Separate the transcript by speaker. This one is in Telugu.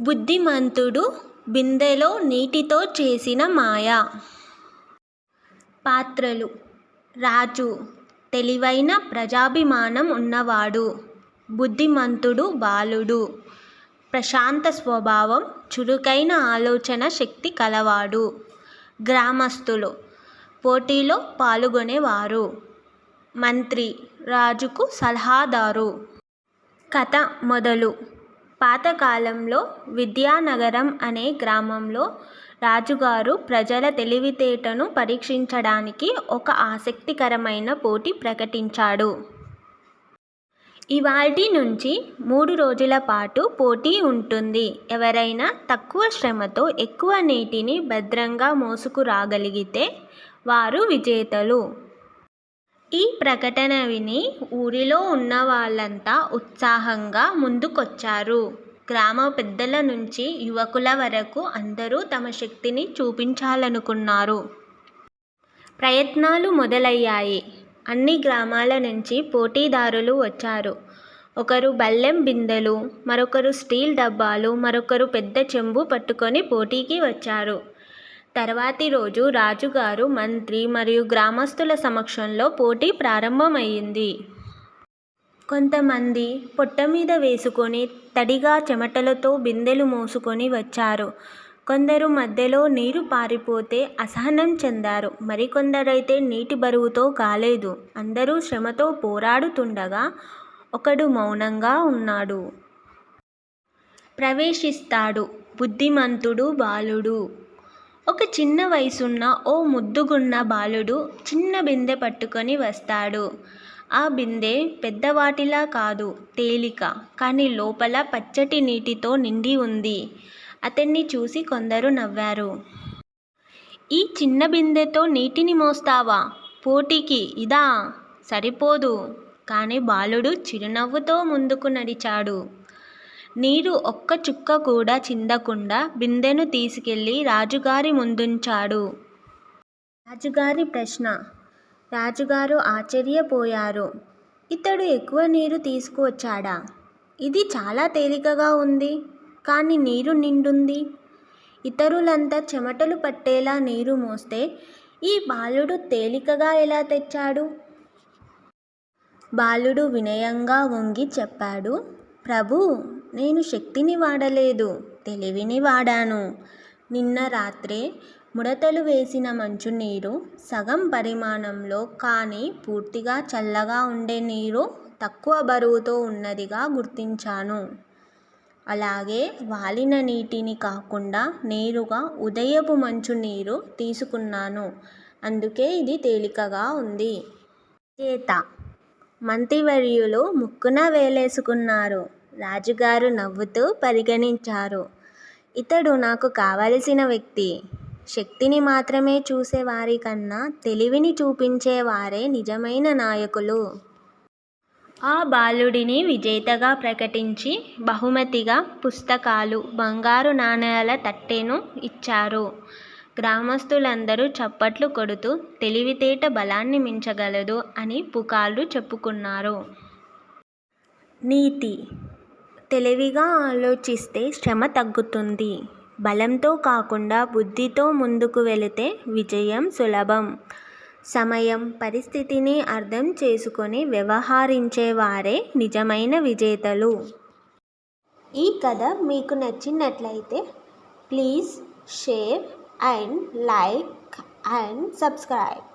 Speaker 1: బుద్ధిమంతుడు బిందెలో నీటితో చేసిన మాయ. పాత్రలు. రాజు. తెలివైన ప్రజాభిమానం ఉన్నవాడు. బుద్ధిమంతుడు బాలుడు. ప్రశాంత స్వభావం చురుకైన ఆలోచన శక్తి కలవాడు. గ్రామస్తులు పోటీలో పాల్గొనేవారు. మంత్రి. రాజుకు సలహాదారు. కథ మొదలు. పాతకాలంలో విద్యానగరం అనే గ్రామంలో రాజుగారు ప్రజల తెలివితేటను పరీక్షించడానికి ఒక ఆసక్తికరమైన పోటీ ప్రకటించాడు. ఇవాల్టి నుంచి మూడు రోజుల పాటు పోటీ ఉంటుంది. ఎవరైనా తక్కువ శ్రమతో ఎక్కువ నీటిని భద్రంగా మోసుకురాగలిగితే వారు విజేతలు. ఈ ప్రకటన విని ఊరిలో ఉన్న వాళ్ళంతా ఉత్సాహంగా ముందుకొచ్చారు. గ్రామ పెద్దల నుంచి యువకుల వరకు అందరూ తమ శక్తిని చూపించాలనుకున్నారు. ప్రయత్నాలు మొదలయ్యాయి. అన్ని గ్రామాల నుంచి పోటీదారులు వచ్చారు. ఒకరు బల్లెం బిందెలు మరొకరు స్టీల్ డబ్బాలు మరొకరు పెద్ద చెంబు పట్టుకొని పోటీకి వచ్చారు. తర్వాతి రోజు రాజుగారు మంత్రి మరియు గ్రామస్తుల సమక్షంలో పోటీ ప్రారంభమైంది. కొంతమంది పొట్ట మీద వేసుకొని తడిగా చెమటలతో బిందెలు మోసుకొని వచ్చారు. కొందరు మధ్యలో నీరు పారిపోతే అసహనం చెందారు. మరికొందరైతే నీటి బరువుతో కాలేదు. అందరూ శ్రమతో పోరాడుతుండగా ఒకడు మౌనంగా ఉన్నాడు. ప్రవేశిస్తాడు. బుద్ధిమంతుడు బాలుడు. ఒక చిన్న వయసున్న ఓ ముద్దుగున్న బాలుడు చిన్న బిందె పట్టుకొని వస్తాడు. ఆ బిందె పెద్దవాటిలా కాదు తేలిక కానీ లోపల పచ్చటి నీటితో నిండి ఉంది. అతన్ని చూసి కొందరు నవ్వారు. ఈ చిన్న బిందెతో నీటిని మోస్తావా? పోటీకి ఇదా? సరిపోదు. కానీ బాలుడు చిరునవ్వుతో ముందుకు నడిచాడు. నీరు ఒక్క చుక్క కూడా చిందకుండా బిందెను తీసుకెళ్ళి రాజుగారి ముందుంచాడు. రాజుగారి ప్రశ్న. రాజుగారు ఆశ్చర్యపోయారు. ఇతడు ఎక్కువ నీరు తీసుకువచ్చాడా? ఇది చాలా తేలికగా ఉంది. కానీ నీరు నిండుంది. ఇతరులంతా చెమటలు పట్టేలా నీరు మోస్తే ఈ బాలుడు తేలికగా ఎలా తెచ్చాడు? బాలుడు వినయంగా వంగి చెప్పాడు ప్రభు నేను శక్తిని వాడలేదు తెలివిని వాడాను. నిన్న రాత్రే ముడతలు వేసిన మంచునీరు సగం పరిమాణంలో కానీ పూర్తిగా చల్లగా ఉండే నీరు తక్కువ బరువుతో ఉన్నదిగా గుర్తించాను. అలాగే వాలిన నీటిని కాకుండా నేరుగా ఉదయపు మంచు నీరు తీసుకున్నాను. అందుకే ఇది తేలికగా ఉంది. చేత మంత్రివర్యులు ముక్కున వేలేసుకున్నారు. రాజుగారు నవ్వుతూ పరిగణించారు. ఇతడు నాకు కావలసిన వ్యక్తి. శక్తిని మాత్రమే చూసేవారి కన్నా తెలివిని చూపించేవారే నిజమైన నాయకులు. ఆ బాలుడిని విజేతగా ప్రకటించి బహుమతిగా పుస్తకాలు బంగారు నాణేల తట్టెను ఇచ్చారు. గ్రామస్తులందరూ చప్పట్లు కొడుతూ తెలివితేట బలాన్ని మించగలదు అని పుకార్లు చెప్పుకున్నారు. నీతి తెలివిగా ఆలోచిస్తే శ్రమ తగ్గుతుంది. బలంతో కాకుండా బుద్ధితో ముందుకు వెళితే విజయం సులభం. సమయం పరిస్థితిని అర్థం చేసుకొని వ్యవహరించేవారే నిజమైన విజేతలు. ఈ కథ మీకు నచ్చినట్లయితే please share and like and subscribe.